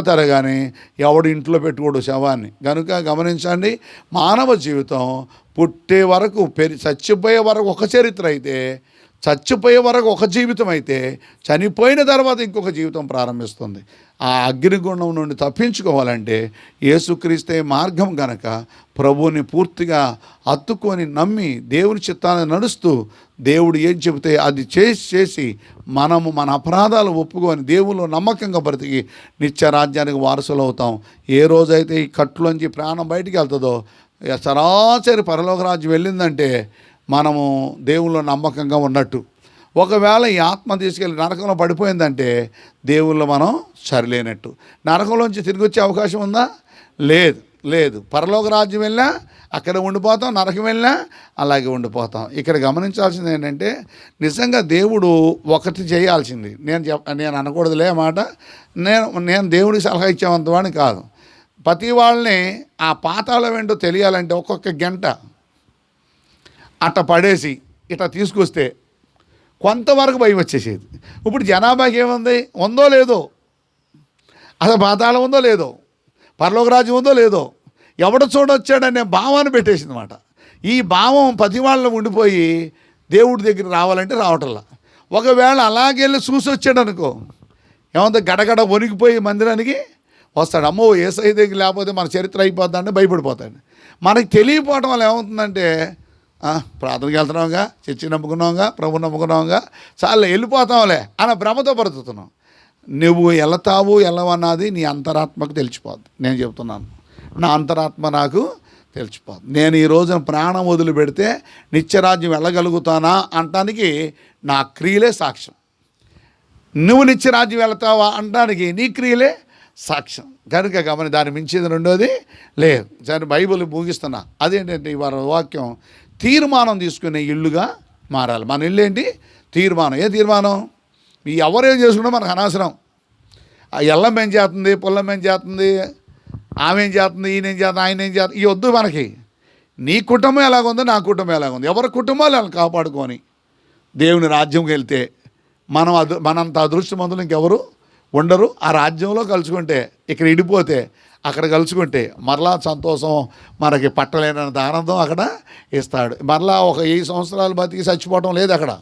తరగానే ఎవడు ఇంట్లో పెట్టుకోడు శవాన్ని. కనుక గమనించండి మానవ జీవితం పుట్టే వరకు పెరి చచ్చిపోయే వరకు ఒక చరిత్ర అయితే చచ్చిపోయే వరకు ఒక జీవితం అయితే చనిపోయిన తర్వాత ఇంకొక జీవితం ప్రారంభిస్తుంది. ఆ అగ్నిగుణం నుండి తప్పించుకోవాలంటే యేసుక్రీస్తే మార్గం గనక ప్రభువుని పూర్తిగా అత్తుకొని నమ్మి దేవుని చిత్తాన్ని నడుస్తూ దేవుడు ఏం చెబితే అది చేసి చేసి మనము మన అపరాధాలు ఒప్పుకొని దేవుళ్ళు నమ్మకంగా బ్రతికి నిత్య రాజ్యానికి వారసులు అవుతాం ఏ రోజైతే ఈ కట్టులోంచి ప్రాణం బయటికి వెళ్తుందో సరాసరి పరలోకరాజు వెళ్ళిందంటే మనము దేవుళ్ళు నమ్మకంగా ఉన్నట్టు. ఒకవేళ ఈ ఆత్మ తీసుకెళ్ళి నరకంలో పడిపోయిందంటే దేవుళ్ళు మనం సరిలేనట్టు. నరకంలోంచి తిరిగి వచ్చే అవకాశం ఉందా? లేదు లేదు. పరలోక రాజ్యం వెళ్ళినా అక్కడ ఉండిపోతాం నరకం వెళ్ళినా అలాగే ఉండిపోతాం. ఇక్కడ గమనించాల్సింది ఏంటంటే నిజంగా దేవుడు ఒకటి చేయాల్సింది. నేను చెప్ నేను అనకూడదులే మాట. నేను నేను దేవుడికి సలహా ఇచ్చేవంతవాడిని కాదు. ప్రతి వాళ్ళని ఆ పాతాళం ఏంటో తెలియాలంటే ఒక్కొక్క గంట. అట్ట పడేసి ఇట్లా తీసుకొస్తే కొంతవరకు భయం వచ్చేసేది. ఇప్పుడు జనాభాకి ఏముంది? ఉందో లేదో? అసలు పాతాళం ఉందో లేదో? పరలోక ఉందో లేదో? ఎవడ చూడొచ్చాడనే భావాన్ని పెట్టేసింది అనమాట ఈ భావం పది వాళ్ళలో ఉండిపోయి దేవుడి దగ్గర రావాలంటే రావటంలా. ఒకవేళ అలాగెళ్ళి చూసి వచ్చాడు అనుకో ఏమంటే గడగడ వణికిపోయి మందిరానికి వస్తాడు. అమ్మో ఏసై దగ్గర లేకపోతే మన చరిత్ర అయిపోద్దంటే భయపడిపోతాడు. మనకి తెలియపోవటం వల్ల ఏమవుతుందంటే ప్రార్థనకి వెళ్తున్నాంగా చర్చి నమ్ముకున్నాంగా ప్రభు నమ్ముకున్నాంగా చాలా వెళ్ళిపోతాంలే అన్న భ్రమతో బ్రతుకుతున్నాం నువ్వు వెళతావు వెళ్ళవన్నది నీ అంతరాత్మకు తెలిసిపోద్ది. నేను చెప్తున్నాను. నా అంతరాత్మ నాకు తెలిసిపోద్ది. నేను ఈ రోజున ప్రాణం వదిలి పెడితే నిత్యరాజ్యం వెళ్ళగలుగుతానా అంటానికి నా క్రియలే సాక్ష్యం. నువ్వు నిత్యరాజ్యం వెళ్తావా అనడానికి నీ క్రియలే సాక్ష్యం. కనుక గమని దాని మించింది రెండోది లేదు. దాని బైబిల్ ముగిస్తున్నా. అదేంటంటే ఇవాళ వాక్యం తీర్మానం తీసుకునే ఇల్లుగా మారాలి. మన ఇల్లు ఏంటి తీర్మానం. ఏ తీర్మానం? మీ ఎవరేం చేసుకున్నా మనకు అనవసరం. ఆ ఎల్లం ఏం చేస్తుంది? పుల్లం ఏం చేస్తుంది? ఆమె ఏం చేస్తుంది? ఈయన ఏం చేస్తుంది? ఆయన ఏం చేస్తుంది? ఈ వద్దు మనకి. నీ కుటుంబం ఎలాగుందో నా కుటుంబం ఎలాగుంది? ఎవరి కుటుంబాలు అలా కాపాడుకొని దేవుని రాజ్యంకి వెళ్తే మనం అదృ మనంత అదృష్టవంతులు ఇంకెవరు ఉండరు. ఆ రాజ్యంలో కలుసుకుంటే ఇక్కడ ఇడిపోతే అక్కడ కలుసుకుంటే మరలా సంతోషం మనకి పట్టలేనంత ఆనందం అక్కడ ఇస్తాడు. మరలా ఒక ఏ సంవత్సరాలు బతికి చచ్చిపోవటం లేదు అక్కడ.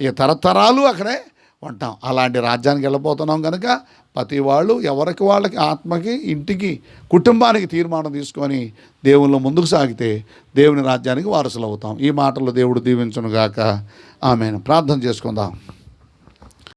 ఇక తరతరాలు అక్కడే ఉంటాం. అలాంటి రాజ్యానికి వెళ్ళిపోతున్నాం కనుక ప్రతి వాళ్ళు ఎవరికి వాళ్ళకి ఆత్మకి ఇంటికి కుటుంబానికి తీర్మానం తీసుకొని దేవుళ్ళు ముందుకు సాగితే దేవుని రాజ్యానికి వారసులు అవుతాం ఈ మాటలు దేవుడు దీవించునుగాక. ఆమెను. ప్రార్థన చేసుకుందాం.